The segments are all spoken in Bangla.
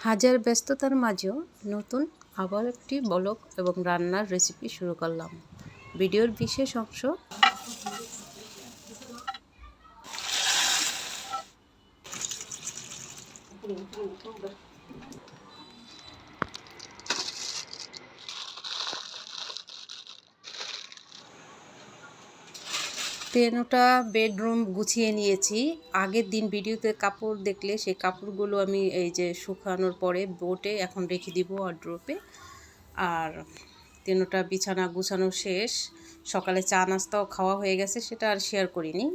হাজার ব্যস্ততার মাঝেও নতুন আবার একটি বলক এবং রান্নার রেসিপি শুরু করলাম। ভিডিওর বিশেষ অংশ তেনোটা বেডরুম গুছিয়ে নিয়েছি। আগের দিন ভিডিওতে কাপড় দেখলে সেই কাপড়গুলো আমি এই যে শুকানোর পরে বোটে এখন রেখে দিব ওয়ার্ড্রোপে আর তেনোটা বিছানা গুছানো শেষ। সকালে চা নাস্তাও খাওয়া হয়ে গেছে, সেটা আর শেয়ার করিনি।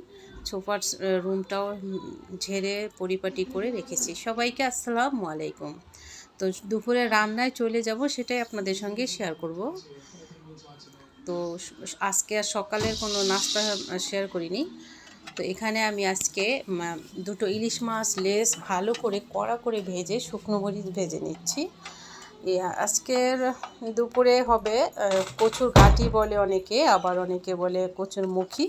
সোফার রুমটাও ঝেড়ে পরিপাটি করে রেখেছি। সবাইকে আসসালামু আলাইকুম। তো দুপুরে রান্নায় চলে যাব, সেটাই আপনাদের সঙ্গে শেয়ার করব। তো আজকে আর সকালের কোনো নাস্তা শেয়ার করিনি। তো এখানে আমি আজকে দুটো ইলিশ মাছ, লেস ভালো করে কড়া করে ভেজে শুকনো মরিচ ভেজে নিচ্ছি। আজকের দুপুরে হবে কচুর ঘাটি বলে অনেকে, আবার অনেকে বলে কচুর মুখী,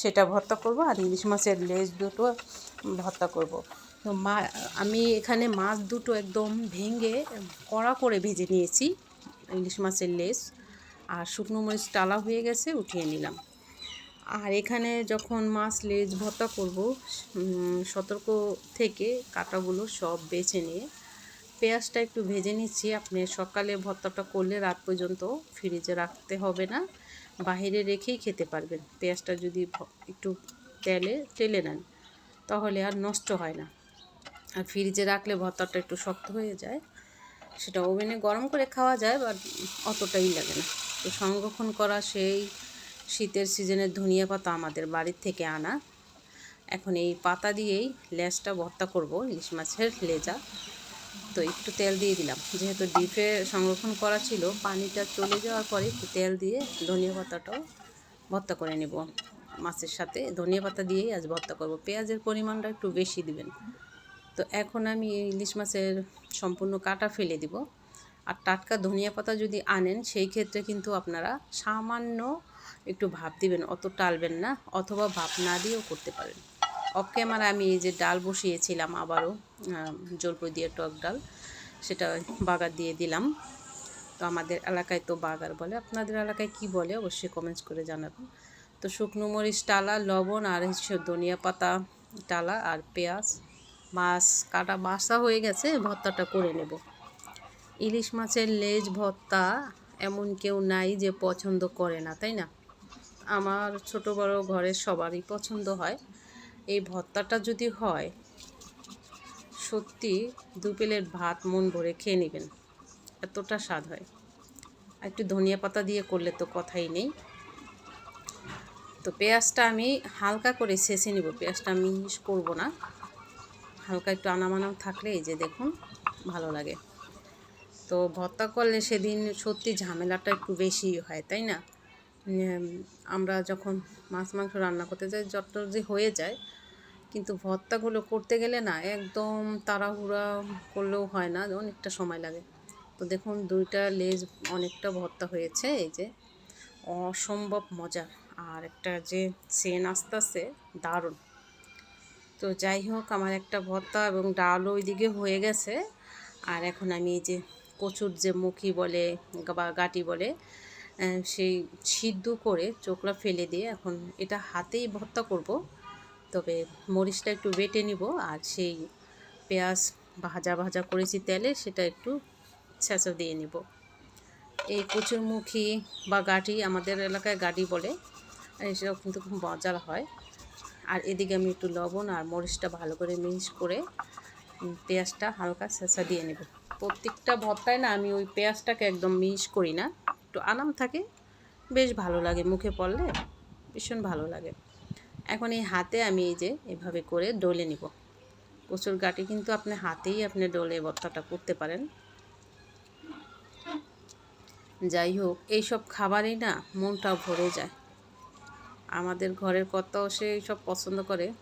সেটা ভর্তা করব আর ইলিশ মাছের লেজ দুটো ভর্তা করব। তো মা, আমি এখানে মাছ দুটো একদম ভেঙে কড়া করে ভেজে নিয়েছি, ইলিশ মাছের লেজ আর শুকনো মরিচ টালা হয়ে গেছে, উঠিয়ে নিলাম। আর এখানে যখন মাছ লেজ ভর্তা করব সতর্ক থেকে কাটাগুলো সব বেছে নিয়ে পেঁয়াজটা একটু ভেজে নিচ্ছি। আপনি সকালে ভর্তাটা করলে রাত পর্যন্ত ফ্রিজে রাখতে হবে না, বাহিরে রেখেই খেতে পারবেন। পেঁয়াজটা যদি একটু তেলে তেলে নেন, তাহলে আর নষ্ট হয় না। আর ফ্রিজে রাখলে ভর্তাটা একটু শক্ত হয়ে যায়, সেটা ওভেনে গরম করে খাওয়া যায়, বাট অতটাই লাগে না। তো সংরক্ষণ করা সেই শীতের সিজনের ধনিয়া পাতা আমাদের বাড়ির থেকে আনা। এখন এই পাতা দিয়েই লেজটা ভর্তা করব, ইলিশ মাছের লেজা। তো একটু তেল দিয়ে দিলাম। যেহেতু ডিপে সংরক্ষণ করা ছিল, পানিটা চলে যাওয়ার পরে একটু তেল দিয়ে ধনিয়া পাতাটাও ভর্তা করে নেব। মাছের সাথে ধনিয়া পাতা দিয়েই আজ ভর্তা করব। পেঁয়াজের পরিমাণটা একটু বেশি দিবেন। তো এখন আমি ইলিশ মাছের সম্পূর্ণ কাটা ফেলে দিব। আর টাটকা ধনিয়া পাতা যদি আনেন, সেই ক্ষেত্রে কিন্তু আপনারা সামান্য একটু ভাপ দিবেন, অত টালবেন না, অথবা ভাপ না দিয়েও করতে পারেন। অফ ক্যামেরা আমি এই যে ডাল বসিয়েছিলাম আবারও জলপই দিয়ে টক ডাল, সেটা বাগার দিয়ে দিলাম। তো আমাদের এলাকায় তো বাগার বলে, আপনাদের এলাকায় কি বলে অবশ্যই কমেন্টস করে জানাবেন। তো শুকনো মরিচ টালা, লবণ আর হচ্ছে ধনিয়া পাতা টালা আর পেঁয়াজ, মাছ কাটা, বাসা হয়ে গেছে, ভর্তাটা করে নেব। ইলিশ মাছের লেজ ভর্তা এমন কেউ নাই যে পছন্দ করে না, তাই না? আমার ছোট বড় ঘরের সবারই পছন্দ হয়। এই ভর্তাটা যদি হয়, সত্যি দু প্লেট ভাত মন ভরে খেয়ে নেবেন। এতটা স্বাদ হয়। একটু ধনিয়া পাতা দিয়ে করলে তো কথাই নেই। তো পেঁয়াজটা আমি হালকা করে ছেঁচে নিব। পেঁয়াজটা আমি করব না। হালকা একটু আনামানাম থাকলে এই যে দেখুন, ভালো লাগে। তো ভর্তা করলে সেদিন সত্যি ঝামেলাটা একটু বেশি হয়, তাই না? আমরা যখন মাছ মাংস রান্না করতে যাই যত যে হয়ে যায়, কিন্তু ভর্তাগুলো করতে গেলে না একদম তাড়াহুড়া করলেও হয় না, অনেকটা সময় লাগে। তো দেখুন, দুইটা লেজ অনেকটা ভর্তা হয়েছে, এই যে অসম্ভব মজা আর একটা যে সেন আস্তে আস্তে দারুণ। তো যাই হোক, আমার একটা ভর্তা এবং ডালও ওইদিকে হয়ে গেছে। আর এখন আমি এই যে কচুর যে মুখি বলে বা গাটি বলে সেই সিদ্ধ করে চোখলা ফেলে দিয়ে এখন এটা হাতেই ভর্তা করব। তবে মরিচটা একটু বেটে নিব আর সেই পেঁয়াজ ভাজা ভাজা করেছি তেলে সেটা একটু ছেঁচা দিয়ে নিব। এই কচুরমুখী বা গাটি আমাদের এলাকায় গাড়ি বলে সেটাও কিন্তু খুব মজার হয়। আর এদিকে আমি একটু লবণ আর মরিচটা ভালো করে মিক্স করে পেঁয়াজটা হালকা ছেঁচা দিয়ে নেব। প্রত্যেকটা ভর্তায় না আমি ওই পেঁয়াজটাকে একদম মিক্স করি না। একটু আরাম থাকে, বেশ ভালো লাগে, মুখে পড়লে ভীষণ ভালো লাগে। এখন এই হাতে আমি এই যে এভাবে করে ডলে নিব। কচুর গাটি কিন্তু আপনি হাতেই আপনি ডলে ভর্তাটা করতে পারেন। যাই হোক, এইসব খাবারই না মনটা ভরে যায়। আমাদের ঘরের কর্তাও সে সব পছন্দ করে।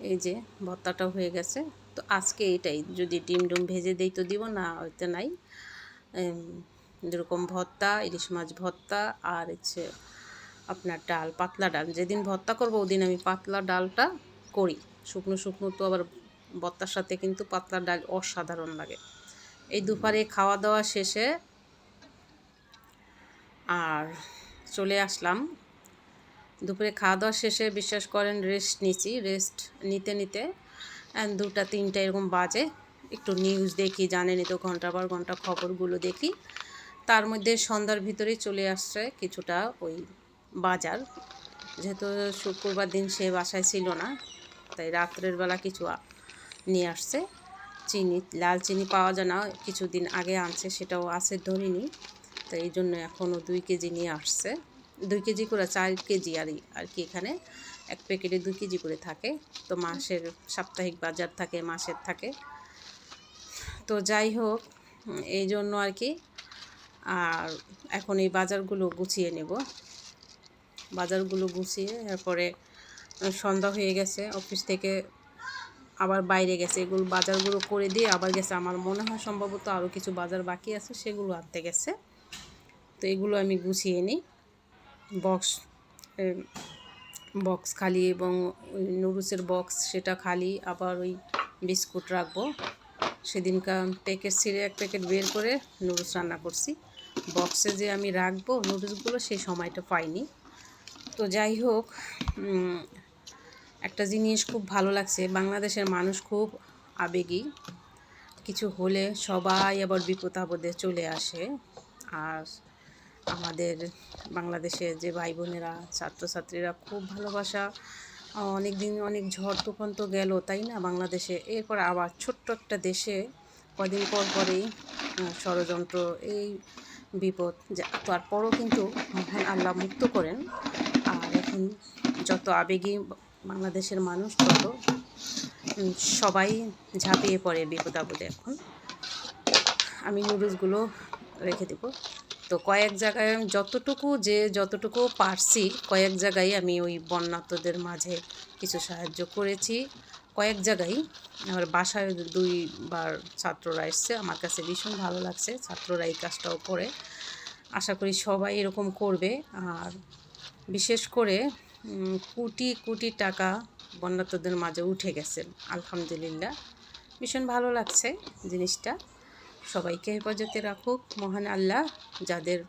এই যে ভর্তাটা হয়ে গেছে। তো আজকে এটাই, যদি ডিম ডুম ভেজে দেই তো দিব না হয়তো নাই। যেরকম ভর্তা, ইলিশ মাছ ভর্তা, আর হচ্ছে আপনার ডাল, পাতলা ডাল। যেদিন ভর্তা করব ওদিন আমি পাতলা ডালটা করি। শুকনো শুকনো তো আবার ভর্তার সাথে কিন্তু পাতলা ডাল অসাধারণ লাগে। এই দুপুরে খাওয়া দাওয়া শেষে আর চলে আসলাম। দুপুরে খাওয়া দাওয়া শেষে বিশ্বাস করেন রেস্ট নিচ্ছি রেস্ট নিতে নিতে দুটা, তিনটা এরকম বাজে। একটু নিউজ দেখি, জানেনই তো, ঘণ্টা পর ঘণ্টা খবরগুলো দেখি। তার মধ্যে সন্ধ্যার ভিতরেই চলে আসছে কিছুটা ওই বাজার। যেহেতু শুক্রবার দিন সে বাসায় ছিল না, তাই রাত্রের বেলা কিছু নিয়ে আসছে। চিনি, লাল চিনি পাওয়া যায় না, কিছুদিন আগে আনছে, সেটাও আছে ধরিনি। তো এই জন্য এখনও দুই কেজি নিয়ে আসছে। দুই কেজি করে চার কেজি আর কি এখানে। এক প্যাকেটে দুই কেজি করে থাকে। তো মাসের সাপ্তাহিক বাজার থাকে মাসের থাকে। তো যাই হোক এই জন্য আর কি আর এখন এই বাজারগুলো গুছিয়ে নেব। বাজারগুলো গুছিয়ে এরপরে আহ, সন্ধ্যা হয়ে গেছে অফিস থেকে আবার বাইরে গেছে। এগুলো বাজারগুলো করে দিয়ে আবার গেছে। আমার মনে হয় সম্ভবত আরও কিছু বাজার বাকি আছে সেগুলো আনতে গেছে। তো এগুলো আমি গুছিয়ে নিই। বক্স বক্স খালি এবং নুডলসের বক্স সেটা খালি, আবার ওই বিস্কুট রাখব। সেদিনকার প্যাকেট ছিঁড়ে এক প্যাকেট বের করে নুডলস রান্না করছি। বক্সে যে আমি রাখব নুডলসগুলো সেই সময়টা পাইনি। তো যাই হোক একটা জিনিস খুব ভালো লাগছে, বাংলাদেশের মানুষ খুব আবেগী। কিছু হলে সবাই আবার বিপদ আপদে চলে আসে। আর আমাদের বাংলাদেশের যে ভাই বোনেরা ছাত্রছাত্রীরা খুব ভালোবাসা। অনেক দিন অনেক ঝড় তুফান তো গেল, তাই না? বাংলাদেশে। এরপর আবার ছোট্ট একটা দেশে কদিন পর পরেই ষড়যন্ত্র, এই বিপদ তারপরও কিন্তু মহান আল্লাহ মুক্ত করেন। আর এখন যত আবেগী বাংলাদেশের মানুষ, তত সবাই ঝাঁপিয়ে পড়ে বিপদ আপদে এখন। আমি নুডলসগুলো রেখে দেব। তো কয়েক জায়গায় আমি যতটুকু যে যতটুকু পারছি, কয়েক জায়গায় আমি ওই বন্যাত্মদের মাঝে কিছু সাহায্য করেছি। কয়েক জায়গায় আমার বাসায় দুইবার ছাত্ররা এসছে, আমার কাছে ভীষণ ভালো লাগছে, ছাত্ররা এই কাজটাও করে। আশা করি সবাই এরকম করবে। আর বিশেষ করে কোটি কোটি টাকা বন্যাত্মদের মাঝে উঠে গেছে, আলহামদুলিল্লাহ। ভীষণ ভালো লাগছে জিনিসটা। সবাইকে হেফাজতে রাখুক। মহান আল্লাহ যাদের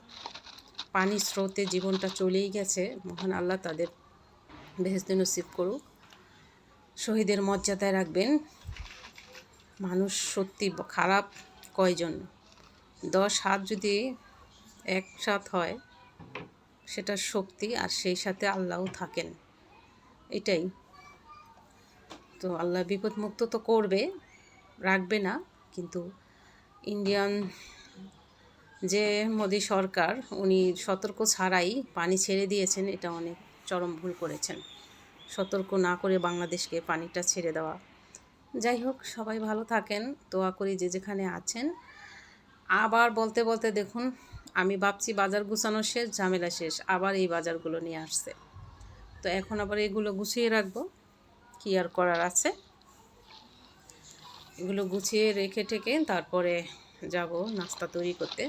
পানি স্রোতে জীবনটা চলেই গেছে, মহান আল্লাহ তাদের বেহেস্তে নসিব করুক। শহীদের মর্যাদায় রাখবেন। মানুষ সত্যি খারাপ কয়জন? দশ হাত যদি একসাথ হয়, সেটা শক্তি আর সেই সাথে আল্লাহও থাকেন। এটাই। তো আল্লাহ বিপদমুক্ত তো করবে, রাখবে না, কিন্তু ইন্ডিয়ান যে মোদী সরকার, উনি সতর্ক ছাড়াই পানি ছেড়ে দিয়েছেন, এটা অনেক চরম ভুল করেছেন। সতর্ক না করে বাংলাদেশকে পানিটা ছেড়ে দেওয়া। যাই হোক, সবাই ভালো থাকেন, দোয়া করি যে যেখানে আছেন। আবার বলতে বলতে দেখুন, আমি ভাবছি বাজার গুছানো শেষ, ঝামেলা শেষ, আবার এই বাজারগুলো নিয়ে আসছে। তো এখন আবার এগুলো গুছিয়ে রাখব, কী আর করার আছে। এগুলো গুছিয়ে রেখে ঠেকে তারপরে যাব নাস্তা তৈরি করতে।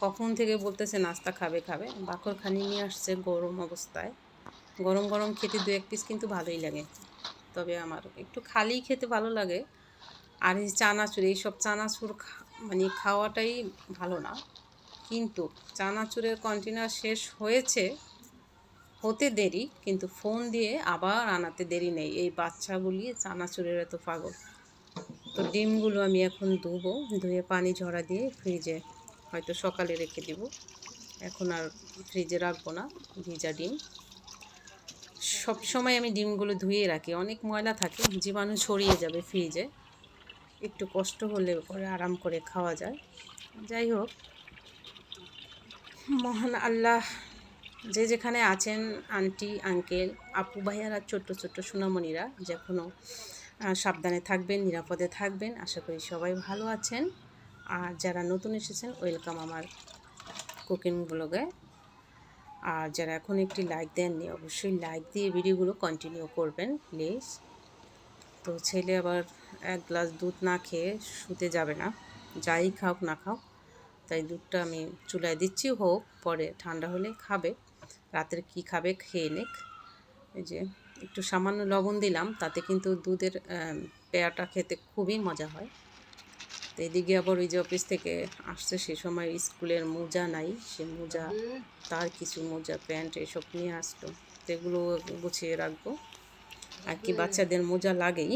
কখন থেকে বলতেছে নাস্তা খাবে খাবে। বাকরখানি নিয়ে আসছে গরম অবস্থায়। গরম গরম খেতে দু এক পিস কিন্তু ভালোই লাগে। তবে আমার একটু খালি খেতে ভালো লাগে। আর এই চানাচুর এইসব চানাচুর মানে খাওয়াটাই ভালো না। কিন্তু চানাচুরের কন্টেনার শেষ হয়েছে, হতে দেরি। কিন্তু ফোন দিয়ে আবার আনাতে দেরি নেই। এই বাচ্চাগুলি চানাচুরের এত পাগল। তো ডিমগুলো আমি এখন ধুবো, ধুয়ে পানি ঝরা দিয়ে ফ্রিজে হয়তো সকালে রেখে দিব। এখন আর ফ্রিজে রাখব না, ভিজা ডিম। সব সময় আমি ডিমগুলো ধুয়ে রাখি, অনেক ময়লা থাকে, জীবাণু ছড়িয়ে যাবে ফ্রিজে। একটু কষ্ট হলে পরে আরাম করে খাওয়া যায়। যাই হোক, মহান আল্লাহ যে যেখানে আছেন, আন্টি, আঙ্কেল, আপু, ভাইয়ারা, ছোট্ট ছোট্ট সোনামণিরা যেখনও সাবধানে থাকবেন, নিরাপদে থাকবেন। আশা করি সবাই ভালো আছেন। আর যারা নতুন এসেছেন, ওয়েলকাম আমার কুকিং ব্লগে। আর যারা এখন একটি লাইক দেননি, অবশ্যই লাইক দিয়ে ভিডিওগুলো কন্টিনিউ করবেন প্লিজ তো ছেলে আবার এক গ্লাস দুধ না খেয়ে শুতে যাবে না। যাই খাওক না খাও তাই দুধটা আমি চুলায় দিচ্ছি, হোক, পরে ঠান্ডা হলে খাবে। রাতের কি খাবে, খেয়ে নেক। এই যে একটু সামান্য লবণ দিলাম, তাতে কিন্তু দুধের পেয়াটা খেতে খুবই মজা হয়। তো এদিকে আবার ওই যে অফিস থেকে আসছে, সে সময় স্কুলের মোজা নাই, সে মোজা, তার কিছু মোজা, প্যান্ট এসব নিয়ে আসতো তো এগুলো গুছিয়ে রাখব। আর কি বাচ্চাদের মোজা লাগেই,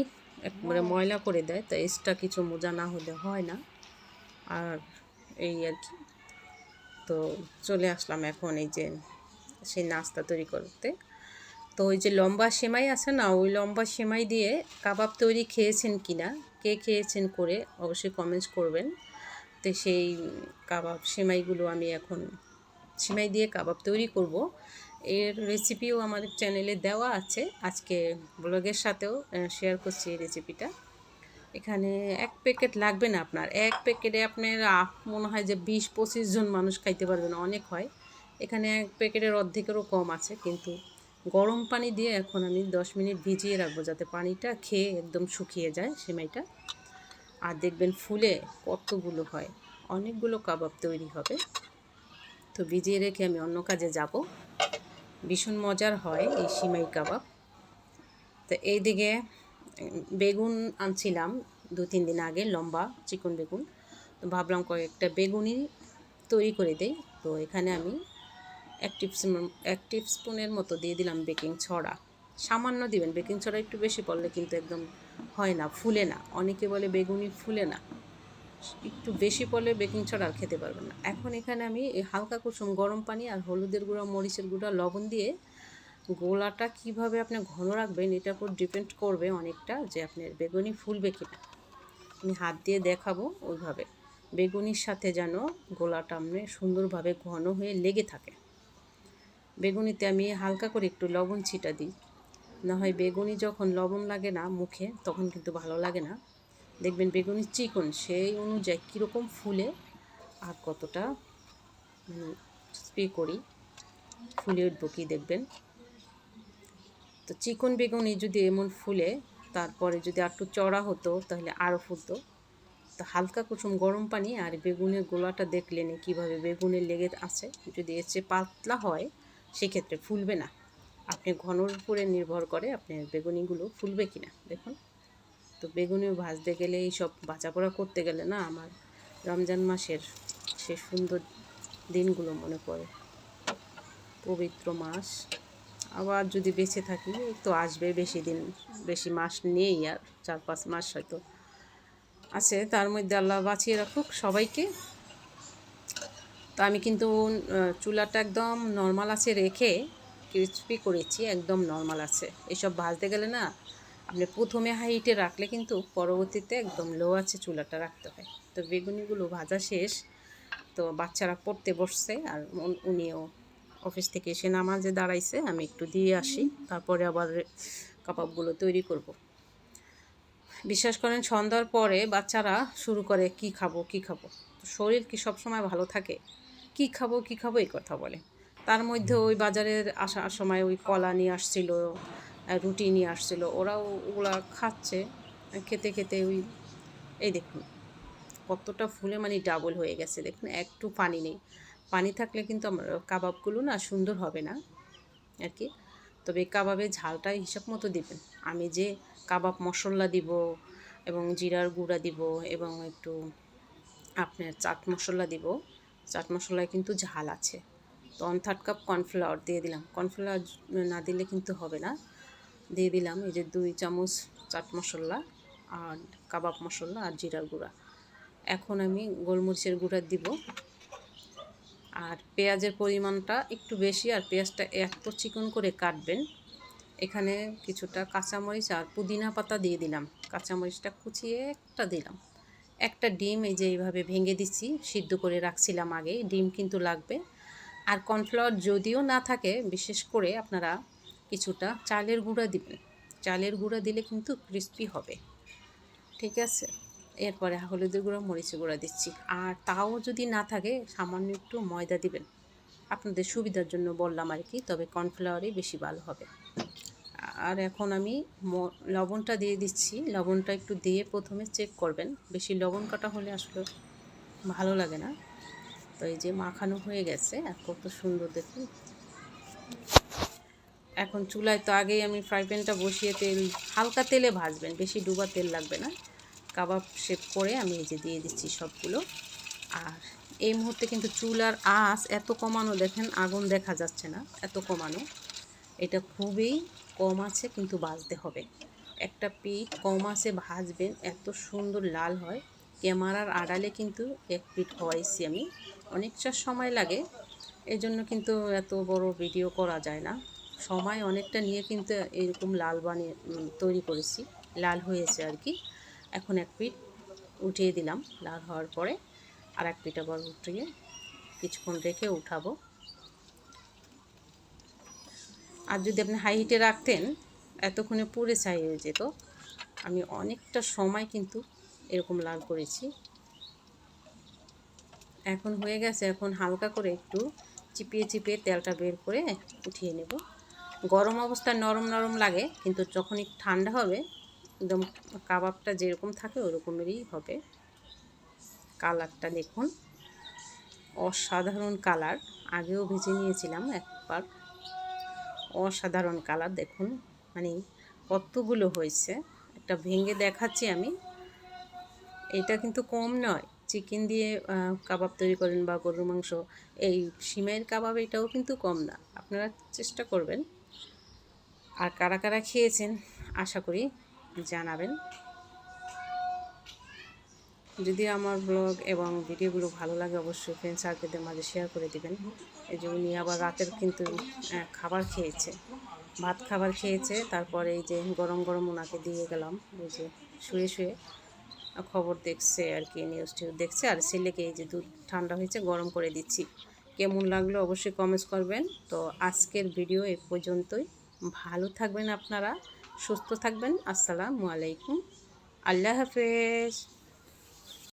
একবারে ময়লা করে দেয়, তো এক্সট্রা কিছু মোজা না হলে হয় না। আর এই আর কি। তো চলে আসলাম এখন এই যে সেই নাস্তা তৈরি করতে। তো ওই যে লম্বা সেমাই আছে না, ওই লম্বা সেমাই দিয়ে কাবাব তৈরি খেয়েছেন কি না, কে খেয়েছেন করে অবশ্যই কমেন্টস করবেন। তো সেই কাবাব সেমাইগুলো আমি এখন সেমাই দিয়ে কাবাব তৈরি করব। এর রেসিপিও আমার চ্যানেলে দেওয়া আছে, আজকে ব্লগের সাথেও শেয়ার করছি এই রেসিপিটা এখানে এক প্যাকেট লাগবে না আপনার, এক প্যাকেটে আপনার মনে হয় যে বিশ পঁচিশ জন মানুষ খাইতে পারবেন অনেক হয়। এখানে এক প্যাকেটের অর্ধেকেরও কম আছে, কিন্তু গরম পানি দিয়ে এখন আমি দশ মিনিট ভিজিয়ে রাখব যাতে পানিটা খেয়ে একদম শুকিয়ে যায় সেমাইটা। আর দেখবেন ফুলে কতগুলো হয়। অনেকগুলো কাবাব তৈরি হবে। তো ভিজিয়ে রেখে আমি অন্য কাজে যাব। ভীষণ মজার হয় এই সিমাই কাবাব। তো এইদিকে বেগুন আনছিলাম দু তিন দিন আগে, লম্বা চিকন বেগুন। তো ভাবলাম কয়েকটা বেগুনই তৈরি করে দেই। তো এখানে আমি এক টিপস্পুন এক টিপস্পুনের মতো দিয়ে দিলাম বেকিং ছড়া। সামান্য দিবেন, বেকিং ছড়া একটু বেশি পড়লে কিন্তু একদম হয় না, ফুলে না। অনেকে বলে বেগুনি ফুলে না। একটু বেশি পড়লে বেকিং ছড়া আর খেতে পারবেন না। এখন এখানে আমি হালকা কুসুম গরম পানি আর হলুদের গুঁড়া, মরিচের গুঁড়া, লবণ দিয়ে গোলাটা কীভাবে আপনি ঘন রাখবেন এটার উপর ডিপেন্ড করবে অনেকটা যে আপনার বেগুনি ফুলবে কি না আমি হাত দিয়ে দেখাবো ওইভাবে। বেগুনির সাথে যেন গোলাটা আপনি সুন্দরভাবে ঘন হয়ে লেগে থাকে। বেগুনিতে আমি হালকা করে একটু লবণ ছিটা দিই। না হয় বেগুনি যখন লবণ লাগে না মুখে, তখন কিন্তু ভালো লাগে না। দেখবেন বেগুনি চিকন সেই অনুযায়ী কীরকম ফুলে আর কতটা স্প্রে করি, ফুলে উঠবো কি দেখবেন? তো চিকন বেগুনি যদি এমন ফুলে, তারপরে যদি একটু চড়া হতো, তাহলে আরও ফুলতো। তো হালকা কুসুম গরম পানি আর বেগুনের গোলাটা দেখলেন কীভাবে বেগুনের লেগে আছে, যদি চেয়ে পাতলা হয় সেক্ষেত্রে ফুলবে না। আপনি ঘনর উপরে নির্ভর করে আপনার বেগুনিগুলো ফুলবে কি না দেখুন। তো বেগুনিও ভাজতে গেলে এইসব বাঁচাপড়া করতে গেলে না আমার রমজান মাসের সে সুন্দর দিনগুলো মনে পড়ে। পবিত্র মাস। আবার যদি বেঁচে থাকি তো আসবে বেশি দিন, বেশি মাস নেই আর, চার পাঁচ মাস হয়তো আছে। তার মধ্যে আল্লাহ বাঁচিয়ে রাখুক সবাইকে। তো আমি কিন্তু চুলাটা একদম নর্মাল আছে রেখে ক্রিসপি করেছি, একদম নর্মাল আছে। এসব ভাজতে গেলে না, আপনি প্রথমে হাইটে রাখলে কিন্তু পরবর্তীতে একদম লো আছে চুলাটা রাখতে হয়। তো বেগুনিগুলো ভাজা শেষ, তো বাচ্চারা পড়তে বসছে আর উনিও অফিস থেকে এসে নামাজে দাঁড়াইছে, আমি একটু দিয়ে আসি, তারপরে আবার কাবাবগুলো তৈরি করব। বিশ্বাস করেন সন্ধ্যার পরে বাচ্চারা শুরু করে কি খাব কি খাব। তো শরীর কি সবসময় ভালো থাকে? কি খাব কি খাব এই কথা বলে। তার মধ্যে ওই বাজারের আসার সময় ওই কলা নিয়ে আসছিল রুটি নিয়ে আসছিল ওরাও ওগুলা খাচ্ছে খেতে খেতে ওই এই দেখুন কতটা ফুলে মানে ডাবল হয়ে গেছে দেখুন একটু পানি নেই। পানি থাকলে কিন্তু আমার কাবাবগুলো না সুন্দর হবে না আর কি। তবে এই কাবাবের ঝালটা হিসাব মতো দিবেন। আমি যে কাবাব মশলা দিব এবং জিরার গুঁড়া দিব এবং একটু আপনার চাট মশলা দিব। চাট মশলায় কিন্তু ঝাল আছে। তো ওয়ান থার্ড কাপ কর্নফ্লাওয়ার দিয়ে দিলাম। কর্নফ্লাওয়ার না দিলে কিন্তু হবে না। দিয়ে দিলাম এই যে দুই চামচ চাট মশলা আর কাবাব মশলা আর জিরার গুঁড়া। এখন আমি গোলমরিচের গুঁড়া দিব। আর পেঁয়াজের পরিমাণটা একটু বেশি আর পেঁয়াজটা এত চিকন করে কাটবেন। এখানে কিছুটা কাঁচামরিচ আর পুদিনা পাতা দিয়ে দিলাম। কাঁচামরিচটা কুচিয়ে একটা দিলাম। একটা ডিম এই যে এইভাবে ভেঙে দিচ্ছি, সিদ্ধ করে রাখছিলাম আগে, ডিম কিন্তু লাগবে। আর কর্নফ্লাওয়ার যদিও না থাকে, বিশেষ করে আপনারা কিছুটা চালের গুঁড়া দিবেন। চালের গুঁড়া দিলে কিন্তু ক্রিস্পি হবে। ঠিক আছে? এরপরে হলুদের গুঁড়া, মরিচের গুঁড়া দিচ্ছি। আর তাও যদি না থাকে, সামান্য একটু ময়দা দিবেন। আপনাদের সুবিধার জন্য বললাম আর কি, তবে কর্নফ্লাওয়ারই বেশি ভালো হবে। আর এখন আমি লবণটা দিয়ে দিচ্ছি। লবণটা একটু দিয়ে প্রথমে চেক করবেন। বেশি লবণ কাটা হলে আসলে ভালো লাগে না। তো এই যে মাখানো হয়ে গেছে, আর কত সুন্দর দেখুন। এখন চুলায় তো আগেই আমি ফ্রাই প্যানটা বসিয়ে তেল, হালকা তেলে ভাজবেন, বেশি ডুবা তেল লাগবে না। কাবাব শেপ করে আমি এই যে দিয়ে দিচ্ছি সবগুলো। আর এই মুহূর্তে কিন্তু চুলার আঁচ এত কমানো, দেখেন আগুন দেখা যাচ্ছে না, এত কমানো। এটা খুবই কম আছে কিন্তু বাজতে হবে। একটা পিঠ কম আছে ভাজবেন এত সুন্দর লাল হয়। ক্যামেরার আড়ালে কিন্তু এক পিঠ হওয়াইছি আমি। অনেকটা সময় লাগে এই জন্য কিন্তু এত বড় ভিডিও করা যায় না। সময় অনেকটা নিয়ে কিন্তু এরকম লাল বানিয়ে তৈরি করেছি, লাল হয়েছে আর কি। এখন এক পিঠ উঠিয়ে দিলাম, লাল হওয়ার পরে আর এক পিঠ আবার উঠিয়ে কিছুক্ষণ রেখে উঠাবো। আর যদি আপনি হাই হিটে রাখতেন, এতক্ষণে পুড়ে ছাই হয়ে যেত। আমি অনেকটা সময় কিন্তু এরকম লাল করেছি। এখন হয়ে গেছে, এখন হালকা করে একটু চিপিয়ে চিপিয়ে তেলটা বের করে উঠিয়ে নেব। গরম অবস্থায় নরম নরম লাগে, কিন্তু যখন একটু ঠান্ডা হবে, একদম কাবাবটা যেরকম থাকে ওরকমেরই হবে। কালারটা দেখুন। অসাধারণ কালার। আগেও ভেজে নিয়েছিলাম একবার। অসাধারণ কালার, দেখুন। মানে কতগুলো হয়েছে। একটা ভেঙে দেখাচ্ছি আমি। এটা কিন্তু কম নয়। চিকেন দিয়ে কাবাব তৈরি করেন বা গরুর মাংস, এই সিমের কাবাব এটাও কিন্তু কম না। আপনারা চেষ্টা করবেন। আর কারা কারা খেয়েছেন, আশা করি জানাবেন। যদি আমার ব্লগ এবং ভিডিওগুলো ভালো লাগে, অবশ্যই ফ্রেন্ড সার্কেলদের মাঝে শেয়ার করে দিবেন। এই যে উনি আবার রাতের কিন্তু খাবার খেয়েছে। ভাত খাবার খেয়েছে, তারপরে এই যে গরম গরম ওনাকে দিয়ে গেলাম। ওই যে শুয়ে শুয়ে খবর দেখছে আর কি নিউজ টিউজ দেখছে। আর ছেলেকে এই যে দুধ ঠান্ডা হয়েছে, গরম করে দিচ্ছি। কেমন লাগল অবশ্যই কমেন্টস করবেন। তো আজকের ভিডিও এ পর্যন্তই। ভালো থাকবেন আপনারা, সুস্থ থাকবেন। আসসালামু আলাইকুম। আল্লাহ হাফেজ।